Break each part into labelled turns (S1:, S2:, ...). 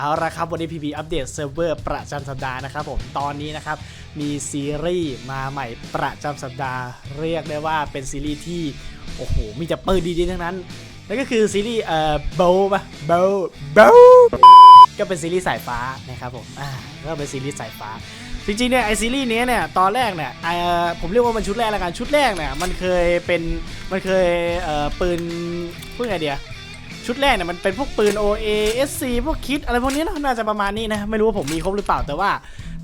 S1: เอาละครับ วันนี้พีพีอัปเดตเซิร์ฟเวอร์ประจำสัปดาห์นะครับผมตอนนี้นะครับ มีซีรีส์มาใหม่ประจำสัปดาห์ เรียกได้ว่าเป็นซีรีส์ที่ โอ้โห มีแต่ปืนดีๆทั้งนั้น นั่นก็คือซีรีส์เอ่อโบปะโบโบก็เป็นซีรีส์สายฟ้านะครับผมอ่าก็เป็นซีรีส์สายฟ้าจริงๆเนี่ยไอซีรีส์เนี้ยเนี่ยตอนแรกเนี่ยเอ่อผมเรียกว่ามันชุดแรกละกันชุดแรกเนี่ยมันเคยเป็นมันเคยเอ่อปืนพูดไงเดีย ชุดแรกเนี่ยมันเป็นพวกปืน OA SC พวกคิดอะไรพวกนี้นะน่าจะประมาณนี้นะ ไม่รู้ว่าผมมีครบหรือเปล่าแต่ว่า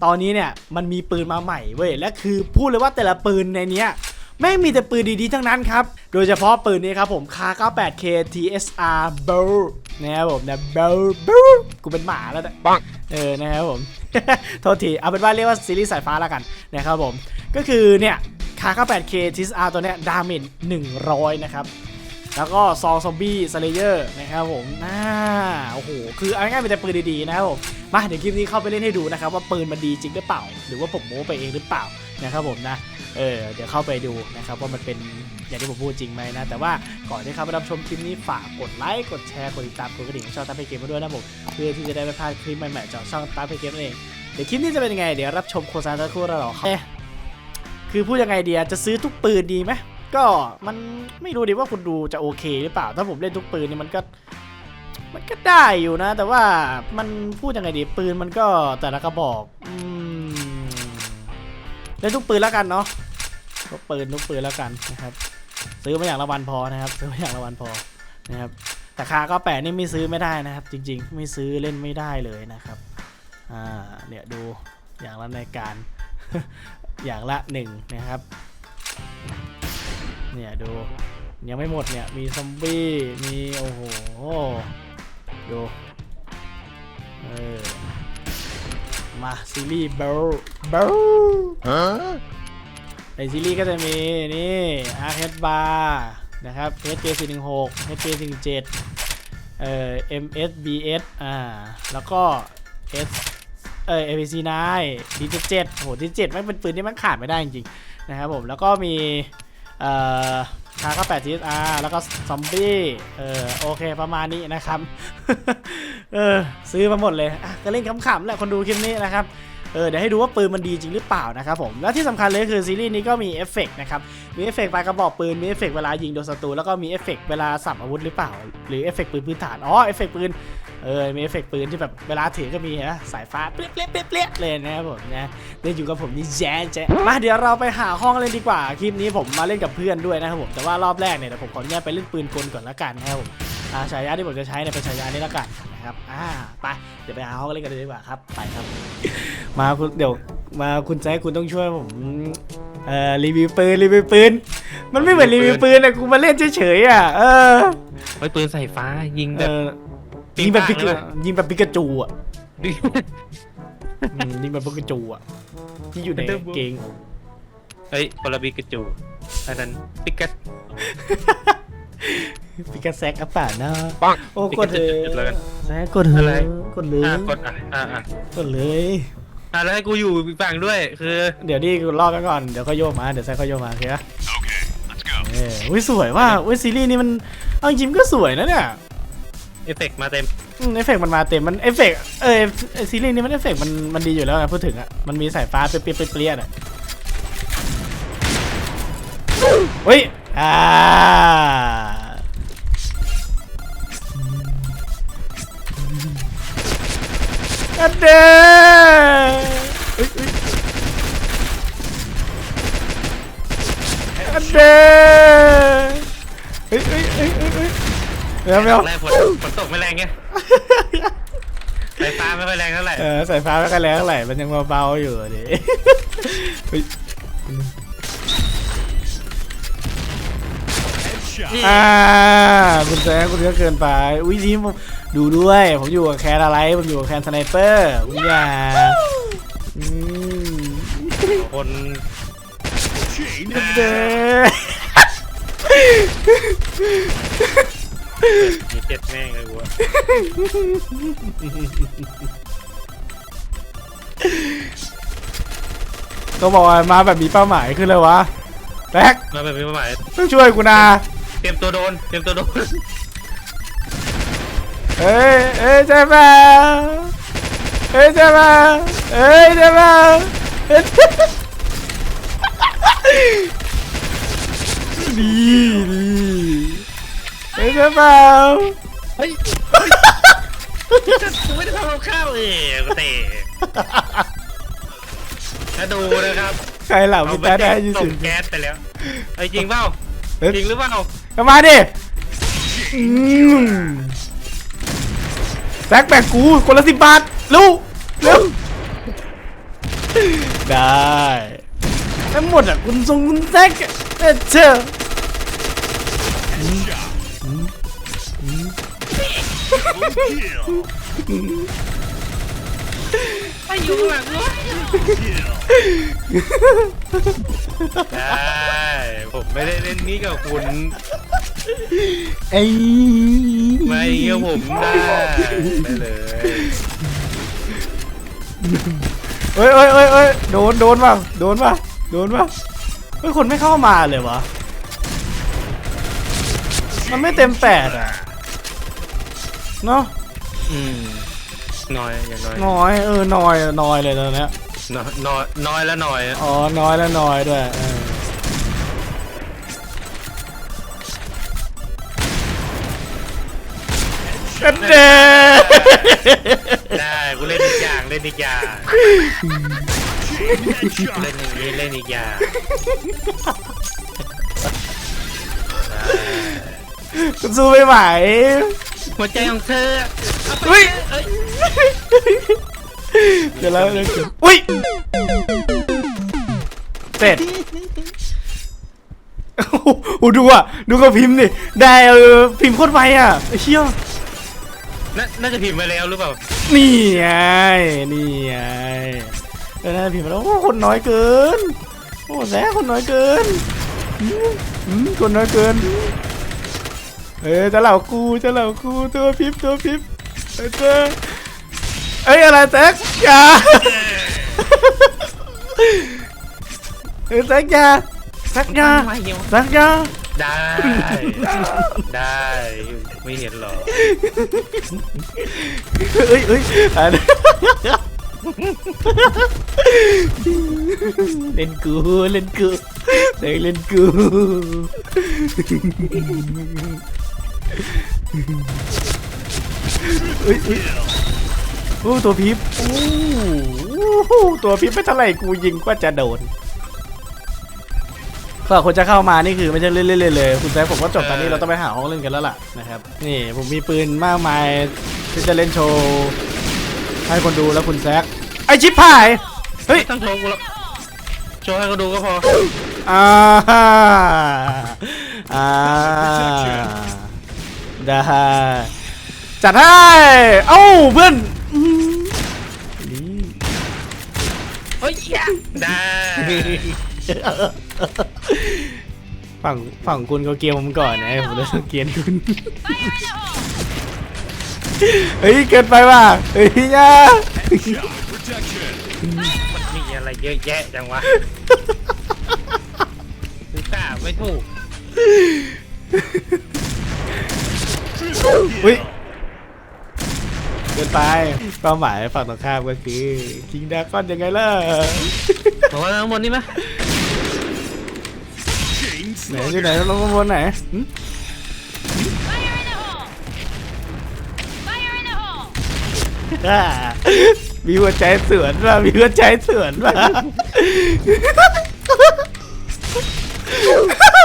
S1: ตอนนี้เนี่ยมันมีปืนมาใหม่เว้ยและคือพูดเลยว่าแต่ละปืนในเนี้ยแม่งมีแต่ปืนดีๆทั้งนั้นครับ โดยเฉพาะปืนนี้ครับผม K98K TSR b o w นะครับผมนะ b o w b o w กูเป็นหมาแล้วนะ
S2: ปัง
S1: เออ นะครับผม โทษที เอาเป็นว่าเรียกว่าซีรีส์สายฟ้าแล้วกันนะครับผม ก็คือเนี่ย K98K TSR ตัวเนี้ยดาเมจ100 นะครับ แล้วก็ซองซอมบี้สเลเยอร์นะครับผมน่าโอ้โห คือเอาง่ายๆเป็นแต่ปืนดีๆนะครับผม มาเดี๋ยวคลิปนี้เข้าไปเล่นให้ดูนะครับ ว่าปืนมันดีจริงหรือเปล่า หรือว่าผมโม้ไปเองหรือเปล่านะครับผมนะ เออ เดี๋ยวเข้าไปดูนะครับว่ามันเป็นอย่างที่ผมพูดจริงไหมนะ แต่ว่าก่อนที่เข้าไปรับชมคลิปนี้ฝากกดไลค์ กดแชร์ กดติดตาม กดกระดิ่งของช่องตาเพเกมมาด้วยนะผม เพื่อที่จะได้ไม่พลาดคลิปใหม่ๆจากช่องตาเพเกมนั่นเอง เดี๋ยวคลิปนี้จะเป็นยังไง เดี๋ยวรับชมโฆษณาสักครู่แล้วหรอครับคือพูดยังไงเดียจะซื้อทุกปืนดีไหม ก็มันไม่รู้ดิว่าคุณดูจะโอเคหรือเปล่า ถ้าผมเล่นทุกปืนนี่มันก็ มันก็ได้อยู่นะ แต่ว่ามันพูดยังไงดีปืนมันก็แต่ละกระบอกเล่นทุกปืนแล้วกันเนาะทุกปืนทุกปืนแล้วกันนะครับ ซื้อมาอย่างละวันพอนะครับ ซื้อมาอย่างละวันพอนะครับแต่คาก็แปดนี่ไม่ซื้อไม่ได้นะครับ จริง ๆ ไม่ซื้อเล่นไม่ได้เลยนะครับอ่าเนี่ยดูอย่างละในการอย่างละหนึ่งนะครับ เนี่ยดูยังไม่หมดเนี่ยมีซอมบี้มีโอ้โหดูเออมาซีรีส์เบลเบล
S2: Huh?
S1: ในซีรีส์ก็จะมีนี่อาร์เฮดบาร์นะครับ HJ416 HJ47 เอ่อ MSBS อ่าแล้วก็ S เอ่อ APC9 D7 โห D7 ไม่งเป็นปืนที่มันขาดไม่ได้จริงๆนะครับผมแล้วก็มี เอ่อคาก็8 TSR แล้วก็ซอมบี้เออโอเคประมาณนี้นะครับเออซื้อมาหมดเลยก็เล่นขำๆแหละคนดูคลิปนี้นะครับ เออเดี๋ยวให้ดูว่าปืนมันดีจริงหรือเปล่านะครับผมแล้วที่สำคัญเลยคือซีรีส์นี้ก็มีเอฟเฟกต์นะครับมีเอฟเฟกต์ปลายกระบอกปืนมีเอฟเฟกต์เวลายิงโดนศัตรูแล้วก็มีเอฟเฟกต์เวลาสับอาวุธหรือเปล่า หรือเอฟเฟกต์ปืนพื้นฐานอ๋อเอฟเฟกต์ปืนเออมีเอฟเฟกต์ปืนที่แบบเวลาถือก็มีนะสายฟ้าเปรี้ยเปรี้ยเปรี้ยเลยนะครับผมนะเล่นอยู่กับผมนี่แจ๊แจ๊มาเดี๋ยวเราไปหาห้องเล่นดีกว่าคลิปนี้ผมมาเล่นกับเพื่อนด้วยนะครับผมแต่ว่ารอบแรกเนี่ยเดี๋ยวผมขออนุญาตไปเล่นปืนกลก่อนละกันนะครับผม ฉายาที่ผมจะใช้เนี่ยเป็นฉายานี้ละกันนะครับอ่าไปเดี๋ยวไปหาห้องเล่นกันเลยดีกว่าครับไปครับ มาคุณเดี๋ยวมาคุณแจ๊คคุณต้องช่วยผมเอ่อรีวิวปืนรีวิวปืนมันไม่เหมือนรีวิวปืนอะกูมาเล่นเฉยๆอะเออ
S2: ไว้ปืนใส่ฟ้ายิง
S1: เอ
S2: แบบ
S1: อยิงแบบปิก
S2: เลย
S1: ยิงแบบปิกาจูอะอืมยิงแบบปิกาจูอะที่อยู่ในกางเกง
S2: เฮ้ยคนละบิกาจูอันนั้นปิกัส
S1: ปิกาแซกอะป่านะ
S2: ปัง
S1: โอ้กดเถ
S2: ปิกาจูเลย
S1: อะแซกกดเถ
S2: อะไร
S1: อะกดเลย
S2: อะกดอะอะอะ
S1: กดเลย
S2: อะแล้วให้กูอยู่อีกฝั่งด้วย คือ
S1: เดี๋ยวนี่กูลอกกันก่อน เดี๋ยวค่อยโยกมา เดี๋ยวแซกค่อยโยกมาโอเคปะเอออุ้ยสวยว่าอุ้ยซีรีส์นี้มันเอาจริงๆก็สวยนะเนี่ย
S2: เอฟเฟกต์มาเต็ม
S1: อืมเอฟเฟกต์มันมาเต็มมันเอฟเฟกต์เออไอ้ซีรีส์นี้มันเอฟเฟกต์มันมันดีอยู่แล้วไงพูดถึงอะมันมีสายฟ้าเปรี้ยๆเปรี้ยๆอะเฮ้ยอ่า อันเดเฮ้ยเฮ้ยอันเดเฮ้ยเฮ้ยเฮ้ยเฮ้ยเฮ้ยเดี๋ยวไม่เอา
S2: แรกฝนฝนตกไม่แรงไงไฟฟ้าไม่ค่อยแรงเท่าไหร่
S1: เออสายฟ้าไม่ค่อยแรงเท่าไหร่ มันยังเบาๆอยู่ดิ อ่าคุณแซงคุณก็เกินไป อุ้ยทีมผมดูด้วย ผมอยู่กับแคนอะไร ผมอยู่กับแคนสไนเปอร์อุ้ยอย่าอืม
S2: คน
S1: เด้อ
S2: มีเจ็ดแม่งเลยกูอะ
S1: ก็บอกว่ามาแบบมีเป้าหมายคืออะไรวะแบ็ค
S2: มาแบบมีเป้าหมาย
S1: ต้องช่วยกูนะ
S2: เต รียมตัวโดน เตรียมตัวโดน
S1: เอ้ยเอ้ยใช่เปล่าเฮ้ยเจะมาเฮ้ยเจะมาเฮ้ยดีดีเฮ้ยเจะมา
S2: เฮ้ยกูไม่ได้ทำกับข้าวเองกูเตะถ้าดูนะครับ
S1: ใครเหล่าพี่ตาได้ยี่
S2: ส่
S1: สิ
S2: ง
S1: บ
S2: แก๊สไปแล้วไอ้ยจริงเปล่า
S1: เฮ้ย
S2: จริงหรือเปล่า
S1: เข้ามาดิอืมแบกแบกกูคนละสิบบาทลูกเร็วได้ทั้งหมดอะคุณทรงคุณแซกอะเออเชื่อ
S2: ไอ้อยู่ข้างหลังวะได้ผมไม่ได้เล่นนี้กับคุณ
S1: ไอ้
S2: ไม่เงี้ยผมได้ได้เลย
S1: เฮ้ยเฮ้ยเฮ้ยเฮ้ยโดนโดนป่ะโดนป่ะโดนป่ะเฮ้ยคนไม่เข้ามาเลยวะมันไม่เต็มแปดอะเนาะ
S2: อืม น้อยอย่างน้อย
S1: น้อยเออน้อยน้อยเลยตอนเนี้ย
S2: น้อยน้อยน้อยแล้วน้อยอะ
S1: อ๋อน้อยแล้วน้อยด้วยเออกันเด้
S2: ได้กูเล่นอีกอย่างเล่นอีกอย่างเล่นอย่างนี้เล่นอีกอย่างได้
S1: คุณสู้ไม่ไหว
S2: หัวใจของเธอ
S1: เฮ้ย
S2: เดี๋
S1: ยวแล้วเดี๋ยวอุ้ยเสร็จโอ้โหดูอะ ดูกับพิมพ์ดิ ได้เออพิมพ์โคตรไวอะเชี่ย
S2: น่าน่าจะพิมพ์ไปแล้วหรือเปล่า
S1: นี่ไง นี่ไงน่าจะพิมพ์มาแล้ว โอ้คนน้อยเกิน โอ้แซ่คนน้อยเกินคนน้อยเกิน เออจะเหล่ากูจะเหล่ากูตัวพิมพ์ตัวพิมพ์เออเจอเอ้ยอะไรแซกอย่าเออแซกอย่าแซกอย่า
S2: ไม่เหี่ยว
S1: แซกอย่า
S2: ได้ ได้ไม่เห็นหรอก
S1: เอ้ยเอ้ยอ่านเล่นกูเล่นกูเด็กเล่นกู เอ้ยเอ้ยโอ้ตัวพิบโอ้โหตัวพิบไม่เท่าไหร่กูยิงก็จะโดนสำหรับคนจะเข้ามานี่คือไม่ใช่เล่นๆเลย คุณแซคผมว่าจบตอนนี้เราต้องไปหาห้องเล่นกันแล้วล่ะนะครับ นี่ผมมีปืนมากมายที่จะเล่นโชว์ให้คนดูแล้วคุณแซคไอชิปพาย เฮ้ย
S2: ไม่ต้องโชว์กูหรอกโชว์ให้เขาดูก็พอ
S1: อ่า อ่า ได้ จัดให้ เอ้าเพื่อนอืมนี่
S2: เฮ้ยได้
S1: ฝั่งฝั่งคุณเขาเกลียร์ผมก่อนนะผมเลยต้องเกลียร์คุณ เฮ้ยเกินไปว่ะเฮ้ยย่า
S2: มันมีอะไรเยอะแยะจังวะคือกล้าไม่ถูก
S1: อุ้ยเกินไปเป้าหมายฝั่งตรงข้ามก็คือคิงดาก้อนยังไงล่ะ
S2: บอกว่าข้างบนนี่ไหม
S1: ไหนที่ไหนลงข้างบนไหนหึ
S3: Fire in the hole! Fire in the hole!
S1: อ่ามีหัวใจสวนว่ะมีหัวใจสวนว่ะ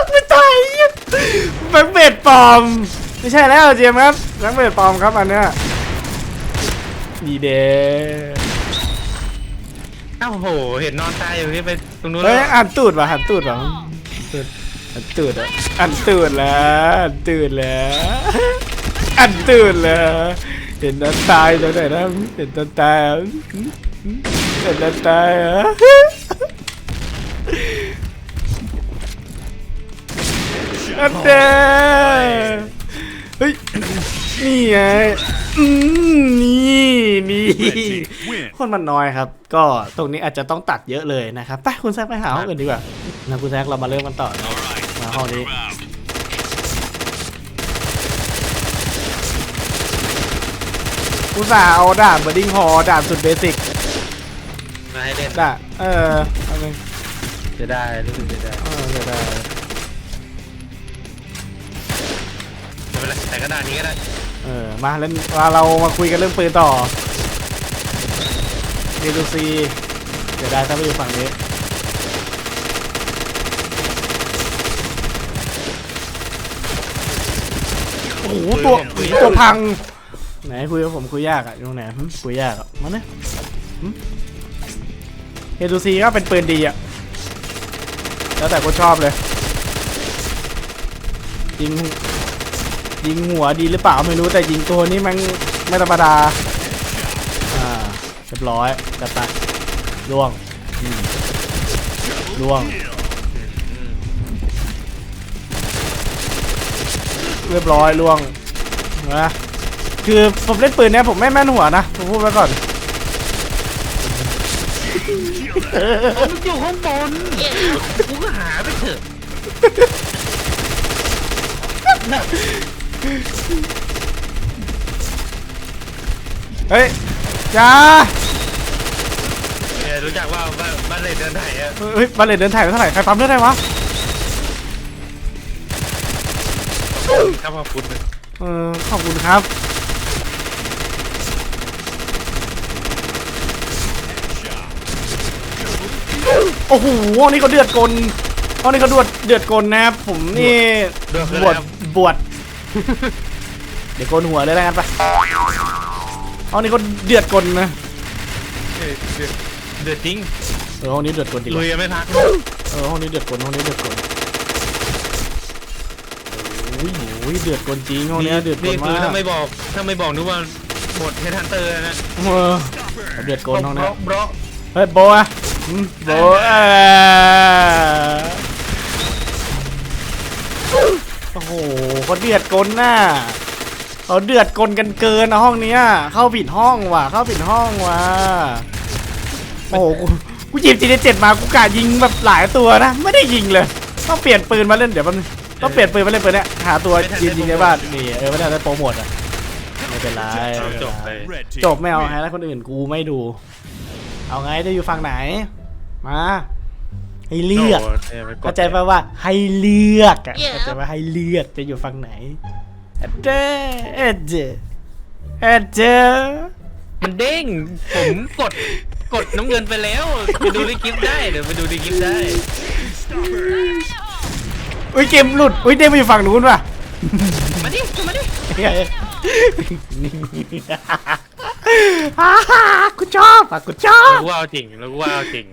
S1: ไม่ตายแบงค์เบดปลอม ไม่ใช่แล้วเจมส์ครับแบงค์เบดปลอมครับอันเนี้ยดีเด้
S2: อ้าวโห เห็นนอนตายอยู่ที่ไปตรงนู้น
S1: เฮ้ย
S2: แล้ว
S1: อ่านตูดว่ะหันตูดว่ะตูดอันตูดอะอันตูดแล้วอันตูดแล้วอันตูดแล้วเห็นตอนตายตรงไหนนะเห็นตอนตายอะเห็นตอนตายอะอันเด้ เฮ้ย นี่ไงอืมนี่นี่คนมันน้อยครับ ก็ตรงนี้อาจจะต้องตัดเยอะเลยนะครับ ไปคุณแซกไปหาห้องอื่นดีกว่านะคุณแซกเรามาเริ่มกันต่อนะมาห้องนี้อุ้ยอุตส่าห์เอาด่านเบอร์ดิ้งฮอด่านสุดเบสิก
S2: มาให้เล่น
S1: ด่านเออเอาไป
S2: จะได้รู้สึกจะได้
S1: เออเดี๋ยวได้
S2: เป็นไรแต่ก็ด่านนี้ก็ได้
S1: เออมาเล่นมาเรามาคุยกันเรื่องปืนต่อเดลูซีเดี๋ยวได้ถ้าไม่อยู่ฝั่งนี้โอ้โหตัวตัวพัง ไหนคุยกับผมคุยยากอะอยู่ตรงไหนหึคุยยากอะมาเนี่ยเฮดูซีก็เป็นปืนดีอะแล้วแต่คนชอบเลยยิง ยิงหัวดีหรือเปล่าไม่รู้แต่ยิงตัวนี้มันไม่ธรรมดา อ่าเรียบร้อยจัดไปล่วงอืมล่วง เรียบร้อยล่วงนะคือผมเล่นปืนเนี้ยผมไม่แม่นหัวนะผมพูดไว้ก่อน
S2: มันอยู่ข้างบนกูก็หาไปเถอะ
S1: เฮ้ยจ้า
S2: เนี่ยรู้จักว่าบ้านบ้านเลนเดินไถอะ
S1: เฮ้ยบัลเลตเดินถ่ายไปเท่าไหร่ ใครปั๊มเลือดได้วะ
S2: ข้าวพุทธ
S1: เออขอบคุณครับ โอ้โหห้องนี้เขาเดือดกลห้องนี้เขาดวดเดือดกลนะครับผมนี่ บวชบวช เดี๋ยวโกนหัวเลยแล้วกันไปห้องนี้เขาเดือดกลนะ
S2: เดือดจริง
S1: เออห้องนี้เดือดกลจริง
S2: ลุยยังไม่พัก
S1: เออห้องนี้เดือดกลห้องนี้เดือดกลโอ้ยโอ้ยเดือดกลจริงห้องนี้เดือดกล
S2: นี่
S1: มา
S2: คือกถ้าไม่บอกถ้าไม่บอกนึกว่าหมดเฮดฮันเตอร์นะ
S1: เออเดือดกลห้อง
S2: บ
S1: นี้
S2: ล็อกบล็อก
S1: เฮ้ยโบอะอืมโบเออโอ้โหเขาเดือดกลน่ะ เขาเดือดกลกันเกินนะห้องเนี้ย เข้าผิดห้องว่ะ เข้าผิดห้องว่ะ โอ้โหกูกูหยิบจีเจ็ดมากูกะยิงแบบหลายตัวนะ ไม่ได้ยิงเลย ต้องเปลี่ยนปืนมาเล่นเดี๋ยวมันงต้องเปลี่ยนปืนมาเล่นปืนเนี้ยหาตัวยิงยิงในบ้านนี่เออไม่ได้ได้โปรโมทอะไม่เป็นไร
S2: เอาจบไป
S4: Red team
S1: จบไม่เอาให้แล้วคนอื่นกูไม่ดู เอาไงจะอยู่ฝั่งไหน มาให้เลือก
S2: โดนี่ยไปด
S1: เข้าใจป่ะว่าให้เลือกอะเข้าใจว่าให้เลือกจะอยู่ฝั่งไหน เอเดเอเดเอเด
S2: มันเด้ง ผมกดกดน้ำเงินไปแล้วไปดูในคลิปได้เดี๋ยวไปดูในคลิปได้
S1: อุ้ยเกมหลุดอุ้ยเด้งไปอยู่ฝั่งนู้นว่ะ
S2: มาดิมาดิ
S1: ฮ่าฮ่ากูชอบอะกูชอ
S2: แล้ว
S1: บ
S2: กูว่าเอาจริงแล้วกูว่าเอาจริง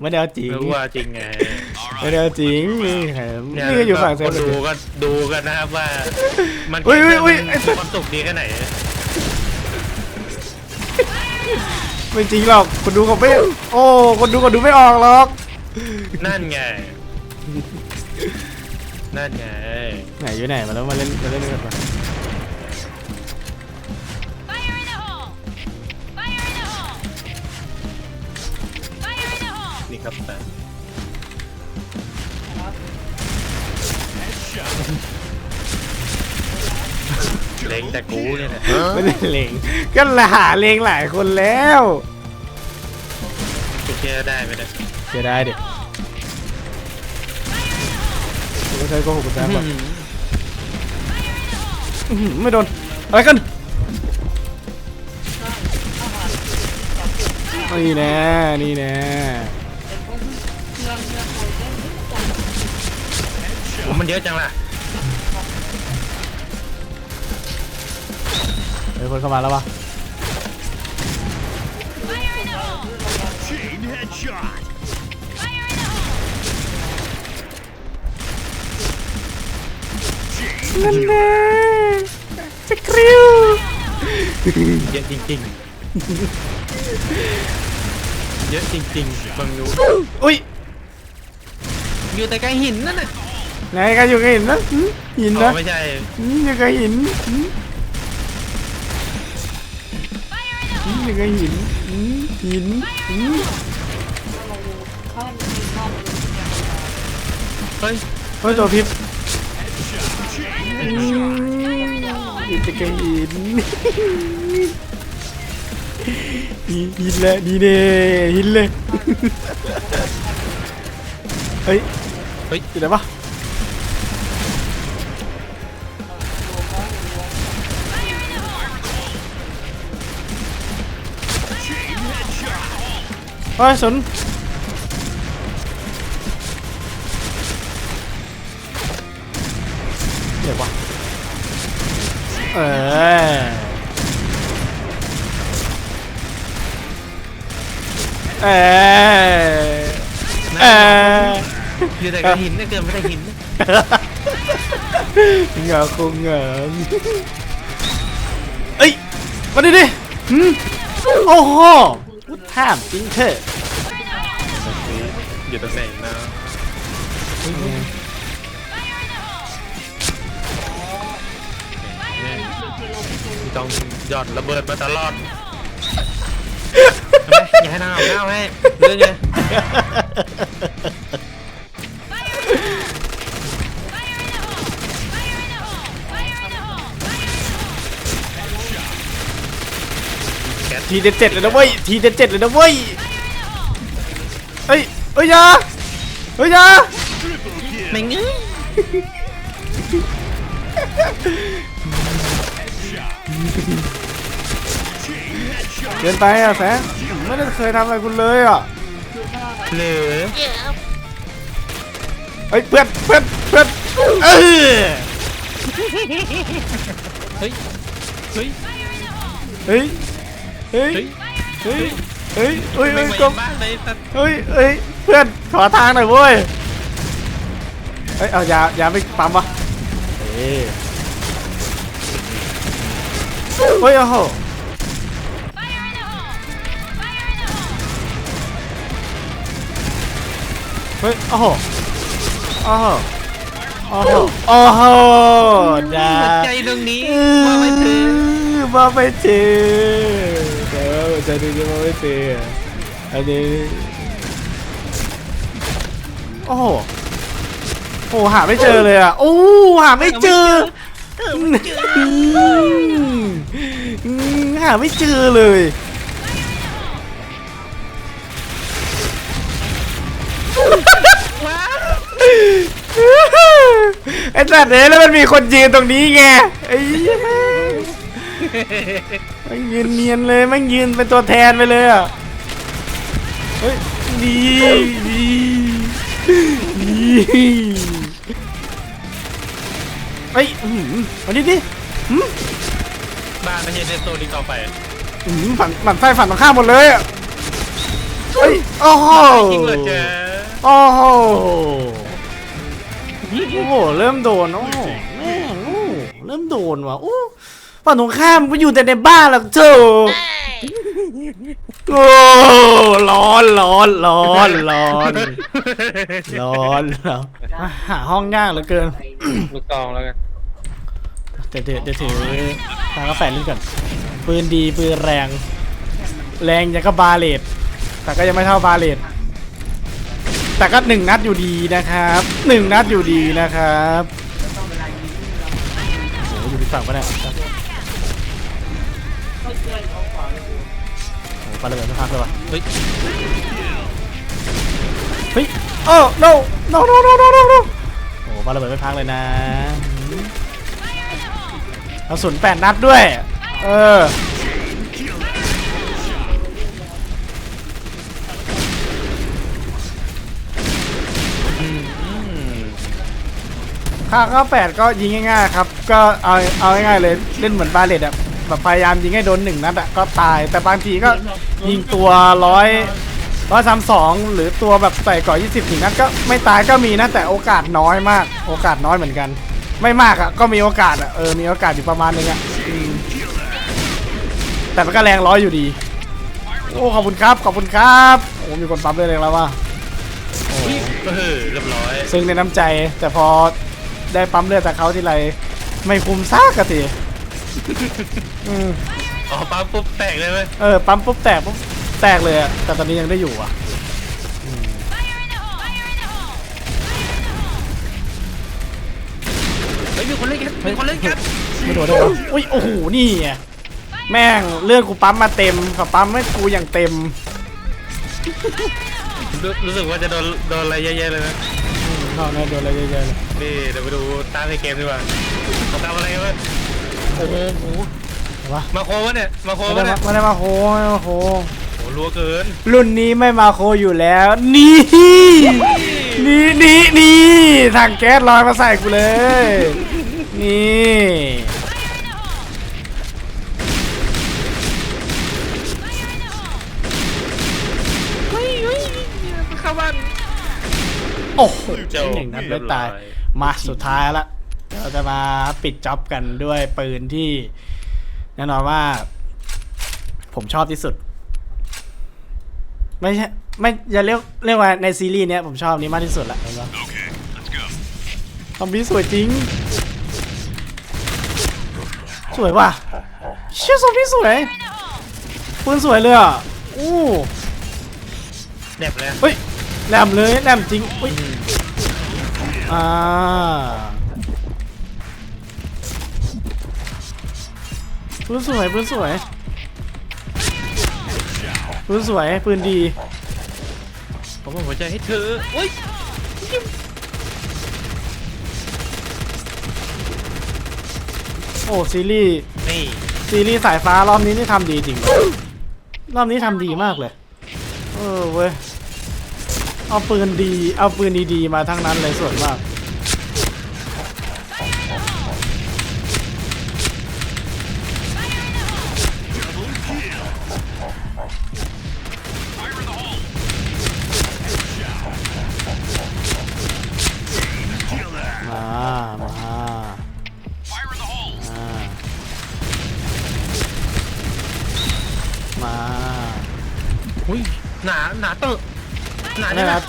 S1: ไม่ได้เอาจริง
S2: แล้วกูว่าเอาจริงไง
S1: ไม่ได้เอาจริงนี่แหม
S2: เนี่ย
S1: นี่ก็อยู่ฝั่งเซ
S2: ค
S1: ฟ
S2: นดูก็ดูกันนะครับว่า มัน
S1: อุ๊ยอุ๊ยอุ๊ย
S2: มันมีความสุขดีแค่ไหน
S1: ไม่จริงหรอกคนดูเขาไม่โอ้คนดูเขาดูไม่ออกหรอก
S2: นั่นไง นั่นไง
S1: ไหนอยู่ไหนมาแล้วมาเล่นมาเล่นกันมา
S3: Fire in the hole! Fire in the hole! Fire in the hole!
S2: นี่ครับ เล็งแต่กูเนี่ยแหละ
S1: ไม่ได้เลงก็หาเลงหลายคนแล้ว
S2: กูเชื่อได้ไหมเนี่ย
S1: เสียดายดิไม่ใช่โก็หกแสนแบบอื้อหือไม่โดน อะไรกันนี่แน่นี่แน่
S2: โอ้มันเยอะจังล่ะ
S1: เฮ้ยคนเข้ามาแล้ววะ
S3: Fire in the hole!
S4: chain headshot.
S3: Fire in the hole!
S1: นั่นแน่สคริว
S2: เยอะจริงๆ เยอะจริงๆบังดู
S1: อุ้ย
S2: อยู่แต่ไกลหินนั่นน่ะ
S1: ไหนกันอยู่กับหินนะหืมหิน
S2: อ๋อ
S1: นะ
S2: ไม่ใช่
S1: หืมอยู่กับหินหืม
S3: Fire in the
S1: หืม
S3: hole!
S1: อยู่กับหินหืมหินหืม
S2: เฮ้ย
S1: เฮ้ยตัวพิษอืมอยู่กับหินหินเลยนี่เน่หินเลยเฮ้ย
S2: เฮ้ย
S1: อยู่ไหนวะ เฮ้ยสนเดี๋ยววะเออเออเออ
S2: อยู่แต่กับหินเนี่ยเกินไม่ได้หินเนี่ย
S1: เหงาคงเหงาเอ้ยมาดิดิหืมโอ้โห พูดท่ามจริงเถอะ
S2: อยู่ตำแหน่งนะต้องหย่อนระเบิดมาตลอดทำไมอย่าให้นางเอาข้าวให้เรื่องไง
S1: ทีเด็ดเจ็ดเลยนะเว้ยทีเด็ดเจ็ดเลยนะเว้ยเฮ้ยเฮ้ยอยาเฮ้ยอยา
S2: ไม่งื้อ
S1: เกินไปอะแสงไม่ได้เคยทำอะไรคุณเลยอะ
S2: เหลือ
S1: เฮ้ยเพื่อนเพื่อนเพื่อนเออ
S2: เฮ้ยเฮ้ย
S1: เฮ้ยเฮ้ย
S2: เฮ้ย
S1: เฮ้ย เฮ้ยเฮ้ย
S2: ไม่
S1: เฮ้ย
S2: ไหว
S1: กบ
S2: บ้านเลยสัตว์
S1: เฮ้ยเฮ้ย เพื่อน ขอทางหน่อยเว้ย เฮ้ย เอายายาไม่ปั๊มวะเฮ้ยเฮ้ยโอ้โหเฮ้ย โอ้โห โอ้โห โอ้โห โอ้โหดา
S2: หัวใจตรงนี้ว่าไม่ถึง
S1: มาไม่ถึงเดี๋ยว ใจดึงจะมาไม่ถึงอันนี้โอ้โหโอ้หาไม่เจอเลยอะโอ้หาไม่เจอหาไม่เจอเลยไอ้สัตว์เนี่ยแล้วมันมีคนยืนตรงนี้ไงไอ้ มันยืนเนียนเลยมันยืนเป็นตัวแทนไปเลยอะเฮ้ยดีดีดีเฮ้ยอื้อหือมาดิดิหืม
S2: บ้านไม่ใช่เซฟโซนที่เข้าไป
S1: อื้อหือฝันฝันไส้ฝันตรงข้ามหมดเลยอะเฮ้ยโอ้โห
S2: จริงเหรอเจ๊
S1: โอ้โหโอ้โหเริ่มโดนโอ้โหแม่งโอ้โหเริ่มโดนว่ะโอ้ ฝั่งตรงข้ามก็อยู่แต่ในบ้านแล้วเจ้าโอ้ร้อนร้อนร้อนร้อนร้อนแล้วหาห้องยากเหลือเกิน
S2: ลูกกองแล้วกัน
S1: เดี๋ยวเดี๋ยวเดี๋ยวถือทางกาแฟลิ้นก่อนปืนดีปืนแรง แรงยังก็บาเลตแต่ก็ยังไม่เท่าบาเลตแต่ก็หนึ่งนัดอยู่ดีนะครับหนึ่งนัดอยู่ดีนะครับโอ้โหอยู่ที่ฝั่งปะเนี่ย ปาระเบิดไม่พักเลยวะ
S2: เฮ้ย
S1: เฮ้ยโอ้ no no no no no no no โอ้โหปาระเบิดไม่พักเลยนะกระสุนแปดนัดด้วย เออค่าข้าแปดก็ยิงง่ายๆครับ ก็เอาเอาง่ายๆเลยเล่นเหมือนบาเลตอะ แบบพยายามยิงให้โดนหนึ่งนัดอะก็ตาย แต่บางทีก็ยิงตัวร้อยร้อยสามสองหรือตัวแบบใส่ก่อยี่สิบถึงนัดก็ไม่ตายก็มีนะแต่โอกาสน้อยมาก โอกาสน้อยเหมือนกัน ไม่มากอะก็มีโอกาสอะเออมีโอกาสอยู่ประมาณนึงอะอืมแต่มันก็แรงร้อยอยู่ดีโอ้ขอบคุณครับขอบคุณครับโอ้มีคนปั๊มเลยแรงแล้วว่ะโอ้
S2: เออเรียบร้อย
S1: ซึ่งในน้ำใจแต่พอได้ปั๊มเลือดจากเขาทีไร ไม่คุ้มซากกะที อืม
S2: อ๋อปั๊บปุ๊บแตกเลยไหม
S1: เออปั๊มปุ๊บแตกปุ๊บแตกเลยอะแต่ตอนนี้ยังได้อยู่อะ
S2: เฮ้ยมีคนเล่นกันมีคนเล่นกัน
S1: ไม่โดนได้หรออุ้ยโอ้โหนี่ไงแม่งเลือดกูปั๊มมาเต็มกับปั๊มให้กูอย่างเต็ม
S2: รู้รู้สึกว่าจะโดนโดนอะไรเยอะๆเลยนะ
S1: นอกนั้นโดนอะไรเยอะๆเลย
S2: นี่เดี๋ยวไปดูตามในเกมดีกว่าเขาทำอะไรกันวะ โอ้โห
S1: เห็นปะ
S2: มาโควะเนี่ย มาโค
S1: ไม่
S2: วะ
S1: ได้
S2: เนี่ย
S1: มาไม่ได้มาโคไม่ได้มาโค
S2: โอ้รัวเกิน
S1: รุ่นนี้ไม่มาโคอยู่แล้ว นี่นี่นี่นี่ถังแก๊สลอยมาใส่กูเลย นี่
S2: เฮ้ยเฮ้ยเข้าบ้าน
S1: โอ้โห
S2: เจ้า
S1: หนึ่งนัดไม่ตาย
S2: เรียบร้อย
S1: มาสุดท้ายละ เราจะมาปิดจ็อบกันด้วยปืนที่แน่นอนว่า ผมชอบที่สุด ไม่ใช่ไม่อย่าเรียกเรียกว่าในซีรีส์เนี้ยผมชอบนี้มากที่สุดละเห็นปะ
S4: Okay, let's go.
S1: ซอมบี้สวยจริง สวยว่ะเชื่อซอมบี้สวยปืนสวยเลยอะอู้
S2: แนบเลย
S1: เฮ้ยแหลมเลยแหลมจริงอุ้ยอ่า ปืนสวยปืนสวยปืนสวยปืนดี
S2: ผมบอกหัวใจให้เธอโอ้ย
S1: โอ้ซีรีส์
S2: นี่
S1: ซีรีส์สายฟ้ารอบนี้นี่ทำดีจริงรอบนี้ทำดีมากเลย เออเว้ย เอาปืนดี เอาปืนดีๆมาทั้งนั้นเลยส่วนมาก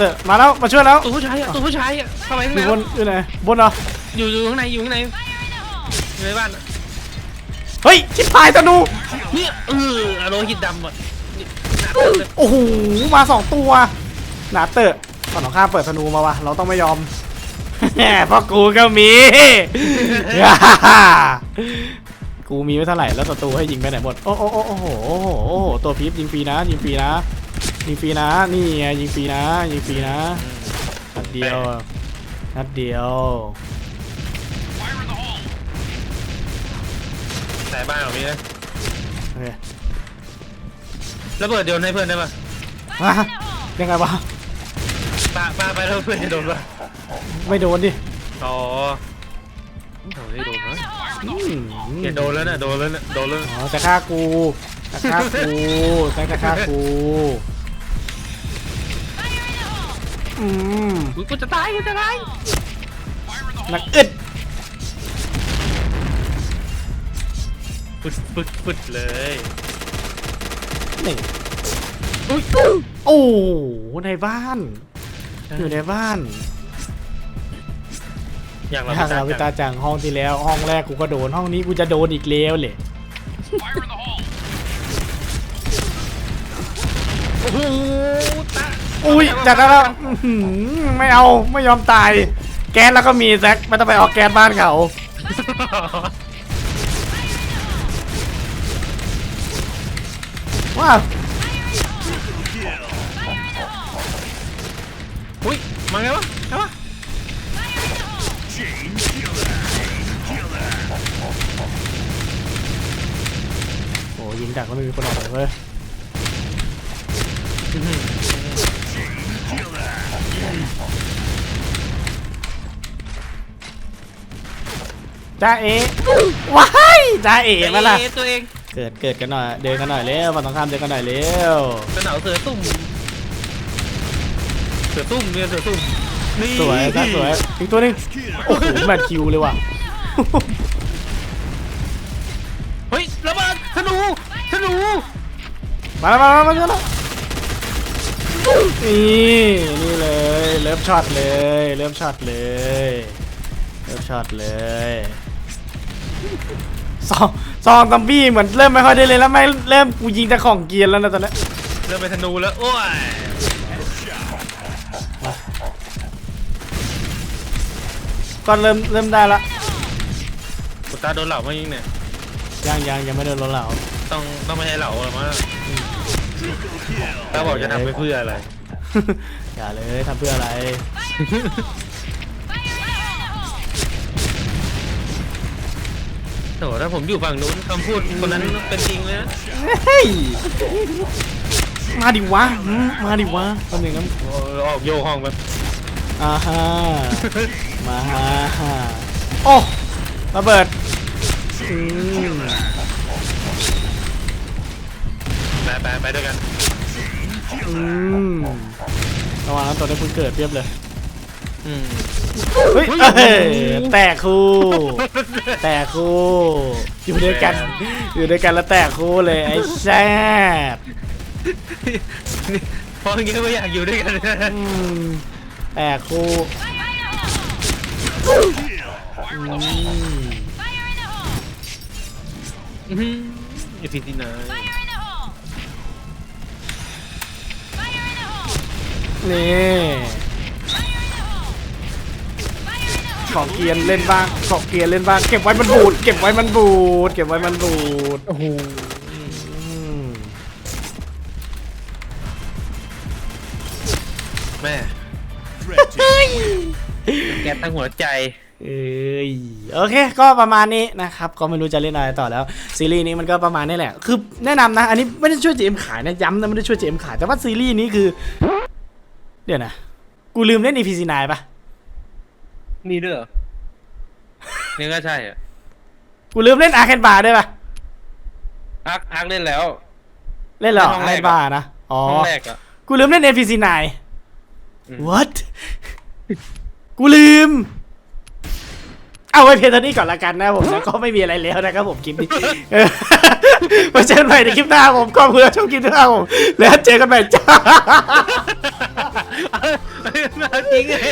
S2: ตอะ
S1: มาแล้วมาช่วยแล้ว
S2: ตัวผู้ชายอะตัวผู้ชายอะเข้าไปข้าง
S1: อ
S2: ใน
S1: ยู่บนอยู่ไหนบนเหรอ
S2: อยู่อยู่ข้างในอยู่ข้างในอยู่ในบ้านอะ
S1: เฮ้ยชิบหายธนู
S2: เนี่ยเอออโลหิตดำอะนี่หนาเตอะเลย
S1: โอ้โหมาสองตัวหนาเตอะฝั่งของข้ามเปิดธนูมาวะเราต้องไม่ยอมแหมเพราะกูก็มี กูมีไม่เท่าไหร่แล้วศัตรูให้ยิงไปไหนหมดโอ้โอ้โอ้โอ้โหโอ้โหโอ้โหตัวพีฟยิงฟรีนะยิงฟรีนะ ยิงฟรีนะนี่ไงยิงฟรีนะยิงฟรีนะนัดเดียวนัดเดียว
S4: Fire in the hole.
S2: แต่บ้านของนี้นะ
S1: โอเค
S2: แล้วเปิดโยนให้เพื่อนได้ปะ
S1: อะยังไงวะ
S2: ปาปาไปแล้วเพื่อนจะโดนปะ
S1: ไม่โดนดิ
S2: อ๋อโอ้ยโดนนะ
S1: อืม
S2: เกโดนแล้วน่ะโดนแล้วน่ะโดนแล้ว
S1: อ๋อจะฆ่ากู จะฆ่ากูจะจะฆ่ากูอืม
S2: อุ๊ยกูจะตายกูจะตาย
S1: นักอึด
S2: ฟึดฟึดฟึดเลย
S1: นี่
S2: อุ้ย
S1: โอ้โหในบ้าน อยู่ในบ้าน
S2: อย่างเรา
S1: ทางเรา
S2: ไป
S1: วิตาจังห้องที่แล้ว ห้องแรกกูก็โดนห้องนี้กูจะโดนอีกแล้วเลย
S4: Fire in the
S2: โอ้โหตา
S1: อุ้ยจัดได้แล้วอื้อหือไม่เอาไม่ยอมตาย แก๊สแล้วก็มีแซกไม่ต้องไปเอาแก๊สบ้านเขา ว้าว
S2: อุ้ยมาไงวะไงวะ
S4: Chain killer. Chain killer.
S1: โอ้ยิงดักแล้วไม่มีคนออกเลยเว้ย
S4: Killer.
S1: จ้าเอว้ายจ้าเอมาล่ะ
S2: เอ๊ตัวเอง
S1: เกิดเกิดกันหน่อยเดินกันหน่อยเร็วมาต้องข้ามเดินกันหน่อยเร็ว
S2: กระหนาวเสือตุ่มเสือตุ่มเนี่ยเสือตุ่มนี่
S1: สวยจ้าสวยอีกตัวหนึง
S4: Kill.
S1: โอ้โหแมทคิวเลยว่ะ
S2: เฮ้ยระเบิดธนูธนู
S1: มาแล้วมาแล้วมาแล้วมาแล้ว นี่นี่เลยเริ่มช็อตเลยเริ่มช็อตเลยเริ่มช็อตเลยซองซองซัมบี้เหมือนเริ่มไม่ค่อยได้เลยแล้วไม่เริ่มกูยิงแต่ของเกรียนแล้วนะตอนนี้
S2: เริ่มเป็นธนูแล้วโอ้ย
S1: ก็เริ่มเริ่มได้ละ
S2: กูตาโดนเหล่ามายิงเนี่ย
S1: ยังยังยังไม่โดนรถเหลา
S2: ตต้องต้องไม่ให้เราหรอกมั้ง ถ้าบอกจะทำไปเพื่ออะไร
S1: อย่าเลยทำเพื่ออะไร
S3: Fire in the hole!
S2: โถถ้าผมอยู่ฝั่งนู้นคำพูดคนนั้นเป็นจริงเลยนะ
S1: เฮ้ย มาดิวะหืมมาดิวะคนหนึ่งน้ำ
S2: โอ้ออกโยกห้องแบบ
S1: อ่าฮะมาฮะโอ้ระเบิดอืม
S2: ไป ไปไปด้วยกัน
S1: อืมระหว่างนั้นตัวได้เพิ่งเกิดเรียบเลย
S2: อืม
S1: เฮ้ยเอ้ยแตกคู่ แตกคู่ อยู่ด้วยกัน อยู่ด้วยกันแล้วแตกคู่เลยไอ้แซ่บ
S2: เพราะอย่างงี้ก็ไม่อยากอยู่ด้วยกัน
S1: อืมแตกคู่
S3: Fire in the hole!
S1: อืม
S3: Fire in the hole!
S2: อีพีที่ไหน
S3: hole!
S1: ขอเกียนเล่นบ้างขอเกียนเล่นบ้างเก็บไว้มันบูด เก็บไว้มันบูด เก็บไว้มันบูด
S2: โอ้โห
S1: อืม
S2: แม่
S4: Threat team.
S2: แกตั้งหัวใจ
S1: เอ้ยโอเค ก็ประมาณนี้นะครับ ก็ไม่รู้จะเล่นอะไรต่อแล้ว ซีรีส์นี้มันก็ประมาณนี้แหละ คือแนะนำนะ อันนี้ไม่ได้ช่วยเจมขายนะ ย้ำนะไม่ได้ช่วยเจมขาย แต่ว่าซีรีส์นี้คือ เดี๋ยวนะ กูลืมเล่น EPC9 ปะ
S2: มีด้วยเหรอ นี่ก็ใช่อะ
S1: กูลืมเล่นอาร์เคนบาร์ด้วยปะ
S2: อาร์คอาร์คเล่นแล้ว
S1: เล่นเหรอ
S2: ห้อง
S1: อา
S2: แร
S1: ร์
S2: ก
S1: เคน
S2: อะ
S1: บาร์นะ อ๋อ
S2: ห้องแรกอะ
S1: กูลืมเล่น EPC9
S2: อืม
S1: what กูลืม เอาไว้เพียงเท่านี้ก่อนละกันนะผมแล้วก็ไม่มีอะไรแล้วนะครับผมคลิปนี้ไมาเจอกันใหม่ในคลิปหน้าผมขอบคุณที่ชมคลิปหน้าผมแล้วเจอกันใหม่จ้า
S2: จริงเลย